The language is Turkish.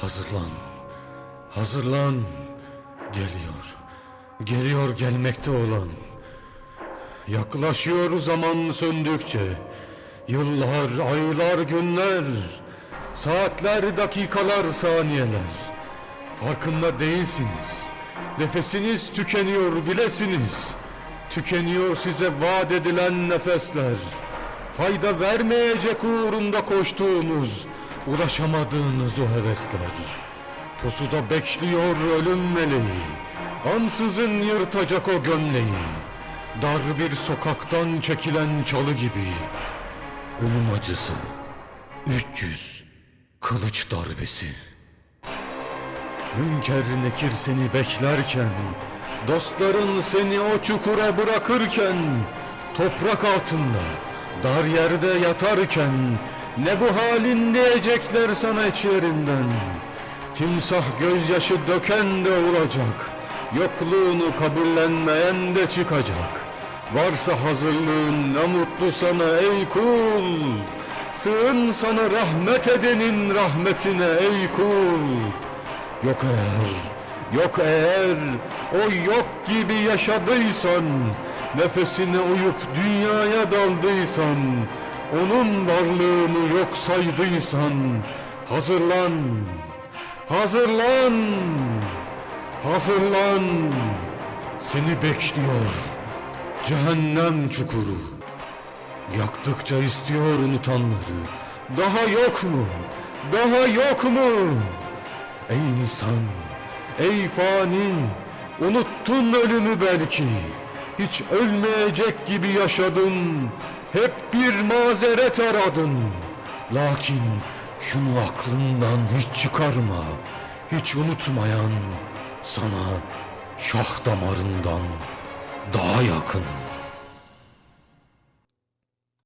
Hazırlan. Hazırlan. Geliyor. Geliyor gelmekte olan. Yaklaşıyor zaman söndükçe. Yıllar, aylar, günler. Saatler, dakikalar, saniyeler. Farkında değilsiniz. Nefesiniz tükeniyor bilesiniz. Tükeniyor size vaat edilen nefesler. Fayda vermeyecek uğrunda koştuğunuz, ulaşamadığınız o hevesler. Pusuda bekliyor ölüm meleği. Ansızın yırtacak o gömleği. Dar bir sokaktan çekilen çalı gibi. Ölüm acısı. 300 kılıç darbesi. Münker nekir seni beklerken, dostların seni o çukura bırakırken, toprak altında, dar yerde yatarken, ne bu halin diyecekler sana içlerinden. Timsah gözyaşı döken de olacak, yokluğunu kabullenmeyen de çıkacak. Varsa hazırlığın ne mutlu sana ey kul. Sığın sana rahmet edenin rahmetine ey kul. Yok eğer, yok eğer o yok gibi yaşadıysan, nefesine uyup dünyaya daldıysan, onun varlığını yok saydıysan, hazırlan, hazırlan, hazırlan, seni bekliyor cehennem çukuru. Yaktıkça istiyor unutanları, daha yok mu, daha yok mu? Ey insan, ey fani, unuttun ölümü belki. Hiç ölmeyecek gibi yaşadın, hep bir mazeret aradın. Lakin şunu aklından hiç çıkarma, hiç unutmayan sana şah damarından daha yakın.